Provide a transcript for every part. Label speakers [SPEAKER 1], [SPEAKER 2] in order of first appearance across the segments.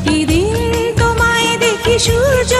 [SPEAKER 1] ছুটি দিন তোমায় দেখি সূর্য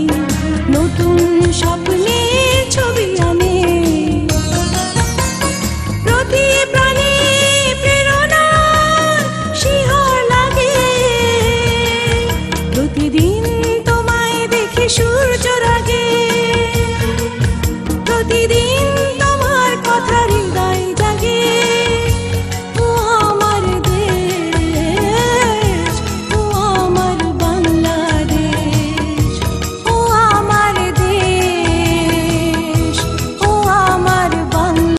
[SPEAKER 1] y